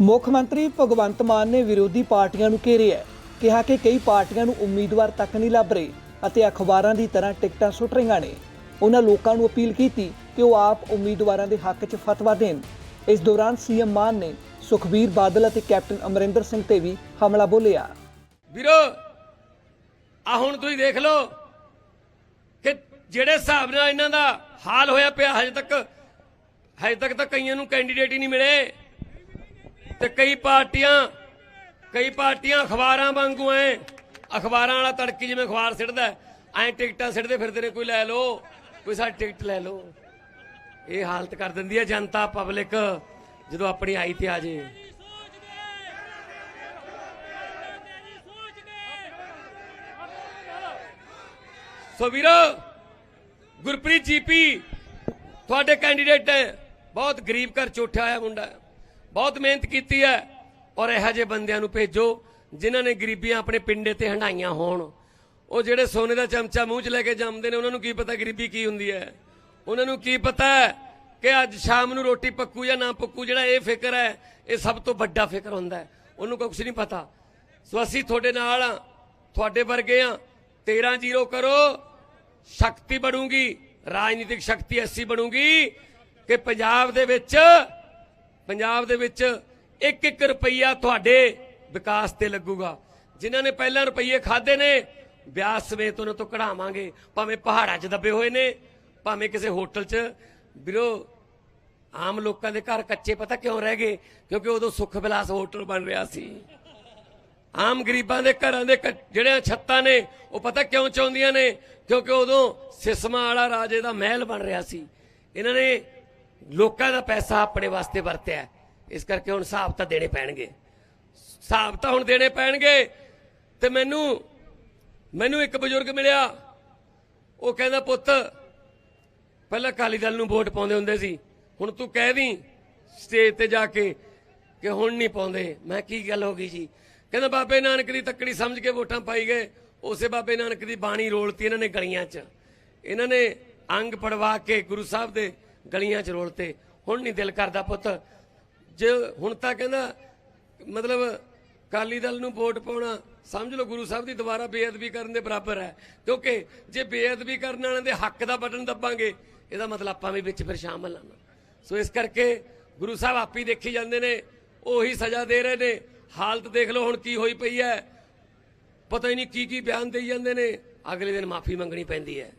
ਮੁੱਖ ਮੰਤਰੀ ਭਗਵੰਤ ਮਾਨ ਨੇ ਵਿਰੋਧੀ ਪਾਰਟੀਆਂ ਨੂੰ ਘੇਰਿਆ ਹੈ। ਕਿਹਾ ਕਿ ਕਈ ਪਾਰਟੀਆਂ ਨੂੰ ਉਮੀਦਵਾਰ ਤੱਕ ਨਹੀਂ ਲੱਭ ਰਹੇ ਅਤੇ ਅਖਬਾਰਾਂ ਦੀ ਤਰ੍ਹਾਂ ਟਿਕਟਾਂ ਸੁੱਟ ਰਹੀਆਂ ਨੇ। ਉਹਨਾਂ ਲੋਕਾਂ ਨੂੰ ਅਪੀਲ ਕੀਤੀ ਕਿ ਉਹ ਆਪ ਉਮੀਦਵਾਰਾਂ ਦੇ ਹੱਕ 'ਚ ਫਤਵਾ ਦੇਣ। ਇਸ ਦੌਰਾਨ ਸੀਐਮ ਮਾਨ ਨੇ ਸੁਖਬੀਰ ਬਾਦਲ ਅਤੇ ਕੈਪਟਨ ਅਮਰਿੰਦਰ ਸਿੰਘ ਤੇ ਵੀ ਹਮਲਾ ਬੋਲਿਆ। ਵੀਰੋ ਆ ਹੁਣ ਤੁਸੀਂ ਦੇਖ ਲਓ ਕਿ ਜਿਹੜੇ ਹਿਸਾਬ ਨਾਲ ਇਹਨਾਂ ਦਾ ਹਾਲ ਹੋਇਆ ਪਿਆ, ਹਜੇ ਤੱਕ ਹਜੇ ਤੱਕ ਤਾਂ ਕਈਆਂ ਨੂੰ ਕੈਂਡੀਡੇਟ ਹੀ ਨਹੀਂ ਮਿਲੇ। ਤੇ ਕਈ ਪਾਰਟੀਆਂ ਕਈ ਪਾਰਟੀਆਂ ਅਖਬਾਰਾਂ ਵਾਂਗੂ ਐ। ਅਖਬਾਰਾਂ ਵਾਲਾ ਤੜਕੀ ਜਿਵੇਂ ਅਖਬਾਰ ਸਿੱਟਦਾ, ਐ ਟਿਕਟਾਂ ਸਿੱਟਦੇ ਫਿਰਦੇ ਨੇ, ਕੋਈ ਲੈ ਲਓ, ਕੋਈ ਸਾਡੀ ਟਿਕਟ ਲੈ ਲਓ। ਇਹ ਹਾਲਤ ਕਰ ਦਿੰਦੀ ਹੈ ਜਨਤਾ ਪਬਲਿਕ, ਜਦੋਂ ਆਪਣੀ ਆਈ ਤੇ ਆ ਜੇ। ਸੋ ਵੀਰੋ, ਗੁਰਪ੍ਰੀਤ ਜੀਪੀ ਤੁਹਾਡੇ ਕੈਂਡੀਡੇਟ ਹੈ। ਬਹੁਤ ਗਰੀਬ ਘਰ ਚੋਠਿਆ ਆਇਆ ਮੁੰਡਾ ਹੈ। ਬਹੁਤ ਮਿਹਨਤ ਕੀਤੀ ਹੈ ਔਰ ਇਹੋ ਜਿਹੇ ਬੰਦਿਆਂ ਨੂੰ ਭੇਜੋ ਜਿਨ੍ਹਾਂ ਨੇ ਗਰੀਬੀਆਂ ਆਪਣੇ ਪਿੰਡੇ ਤੇ ਹੰਡਾਈਆਂ ਹੋਣ। ਉਹ ਜਿਹੜੇ ਸੋਨੇ ਦਾ ਚਮਚਾ ਮੂੰਹ 'ਚ ਲੈ ਕੇ ਜੰਮਦੇ ਨੇ, ਉਹਨਾਂ ਨੂੰ ਕੀ ਪਤਾ ਗਰੀਬੀ ਕੀ ਹੁੰਦੀ ਹੈ? ਉਹਨਾਂ ਨੂੰ ਕੀ ਪਤਾ ਕਿ ਅੱਜ ਸ਼ਾਮ ਨੂੰ ਰੋਟੀ ਪੱਕੂ ਜਾਂ ਨਾ ਪੱਕੂ, ਜਿਹੜਾ ਇਹ ਫਿਕਰ ਹੈ, ਇਹ ਸਭ ਤੋਂ ਵੱਡਾ ਫਿਕਰ ਹੁੰਦਾ ਹੈ। ਉਹਨੂੰ ਕੁਝ ਨਹੀਂ ਪਤਾ। ਸੋ ਅਸੀਂ ਤੁਹਾਡੇ ਨਾਲ ਆ ਤੁਹਾਡੇ ਵਰਗੇ ਆ 13 ਜ਼ੀਰੋ ਕਰੋ। ਸ਼ਕਤੀ ਬਣੂਗੀ। ਰਾਜਨੀਤਿਕ ਸ਼ਕਤੀ ਐਸੀ ਬਣੂਗੀ ਕਿ ਪੰਜਾਬ ਦੇ ਵਿੱਚ ਪੰਜਾਬ ਦੇ ਵਿੱਚ ਇੱਕ ਇੱਕ ਰੁਪਈਆ ਤੁਹਾਡੇ ਵਿਕਾਸ ਤੇ ਲੱਗੂਗਾ। ਜਿਨ੍ਹਾਂ ਨੇ ਪਹਿਲਾਂ ਰੁਪਈਏ ਖਾਦੇ ਨੇ ਵਿਆਸ ਸਮੇਤ ਉਹਨਾਂ ਤੋਂ ਕਢਾਵਾਂਗੇ। ਭਾਵੇਂ ਪਹਾੜਾਂ 'ਚ ਦੱਬੇ ਹੋਏ ਨੇ, ਭਾਵੇਂ ਕਿਸੇ ਹੋਟਲ 'ਚ। ਵੀਰੋ, ਆਮ ਲੋਕਾਂ ਦੇ ਘਰ ਕੱਚੇ ਪਤਾ ਕਿਉਂ ਰਹਿ ਗਏ? ਕਿਉਂਕਿ ਉਦੋਂ ਸੁੱਖ ਵਿਲਾਸ ਹੋਟਲ ਬਣ ਰਿਹਾ ਸੀ। ਆਮ ਗਰੀਬਾਂ ਦੇ ਘਰਾਂ ਦੇ ਕ- ਜਿਹੜੀਆਂ ਛੱਤਾਂ ਨੇ, ਉਹ ਪਤਾ ਕਿਉਂ ਚਾਹੁੰਦੀਆਂ ਨੇ? ਕਿਉਂਕਿ ਉਦੋਂ ਸਿਸਮਾ ਵਾਲਾ ਰਾਜੇ ਦਾ ਮਹਿਲ ਬਣ ਰਿਹਾ ਸੀ। ਇਹਨਾਂ ਨੇ ਲੋਕਾਂ ਦਾ ਪੈਸਾ ਆਪਣੇ ਵਾਸਤੇ ਵਰਤਿਆ ਇਸ ਕਰਕੇ ਹੁਣ ਹਿਸਾਬ ਤਾਂ ਦੇਣੇ ਪੈਣਗੇ। ਹਿਸਾਬ ਤਾਂ ਹੁਣ ਦੇਣੇ ਪੈਣਗੇ ਤੇ ਮੈਨੂੰ ਮੈਨੂੰ ਇੱਕ ਬਜ਼ੁਰਗ ਮਿਲਿਆ। ਉਹ ਕਹਿੰਦਾ, ਪੁੱਤ, ਪਹਿਲਾਂ ਅਕਾਲੀ ਦਲ ਨੂੰ ਵੋਟ ਪਾਉਂਦੇ ਹੁੰਦੇ ਸੀ। ਹੁਣ ਤੂੰ ਕਹਿ ਦੀ ਸਟੇਜ ਤੇ ਜਾ ਕੇ ਕਿ ਹੁਣ ਨਹੀਂ ਪਾਉਂਦੇ। ਮੈਂ ਕੀ ਗੱਲ ਹੋ ਗਈ ਜੀ? ਕਹਿੰਦਾ, ਬਾਬੇ ਨਾਨਕ ਦੀ ਤੱਕੜੀ ਸਮਝ ਕੇ ਵੋਟਾਂ ਪਾਈ ਗਏ। ਉਸੇ ਬਾਬੇ ਨਾਨਕ ਦੀ ਬਾਣੀ ਰੋਲਤੀ ਇਹਨਾਂ ਨੇ ਗਲੀਆਂ 'ਚ। ਇਹਨਾਂ ਨੇ ਅੰਗ ਪੜਵਾ ਕੇ ਗੁਰੂ ਸਾਹਿਬ ਦੇ ਗਲੀਆਂ 'ਚ ਰੋਲਤੇ ਹੁਣ ਨਹੀਂ ਦਿਲ ਕਰਦਾ ਪੁੱਤ। ਜੇ ਹੁਣ ਤਾਂ ਕਹਿੰਦਾ, ਮਤਲਬ ਕਾਲੀ ਦਲ ਨੂੰ ਵੋਟ ਪਾਉਣਾ, ਸਮਝ ਲਓ ਗੁਰੂ ਸਾਹਿਬ ਦੀ ਦੁਬਾਰਾ ਬੇਅਦਬੀ ਕਰਨ ਦੇ ਬਰਾਬਰ ਹੈ। ਕਿਉਂਕਿ ਜੇ ਬੇਅਦਬੀ ਕਰਨ ਵਾਲਿਆਂ ਦੇ ਹੱਕ ਦਾ ਬਟਨ ਦੱਬਾਂਗੇ, ਇਹਦਾ ਮਤਲਬ ਆਪਾਂ ਵੀ ਵਿੱਚ ਫਿਰ ਸ਼ਾਮਲ ਆਣਾ ਸੋ ਇਸ ਕਰਕੇ ਗੁਰੂ ਸਾਹਿਬ ਆਪੀ ਦੇਖੀ ਜਾਂਦੇ ਨੇ, ਉਹੀ ਸਜ਼ਾ ਦੇ ਰਹੇ ਨੇ। ਹਾਲਤ ਦੇਖ ਲਓ ਹੁਣ ਕੀ ਹੋਈ ਪਈ ਹੈ। ਪਤਾ ਹੀ ਨਹੀਂ ਕੀ ਕੀ ਬਿਆਨ ਦੇਈ ਜਾਂਦੇ ਨੇ। ਅਗਲੇ ਦਿਨ ਮਾਫੀ ਮੰਗਣੀ ਪੈਂਦੀ ਹੈ।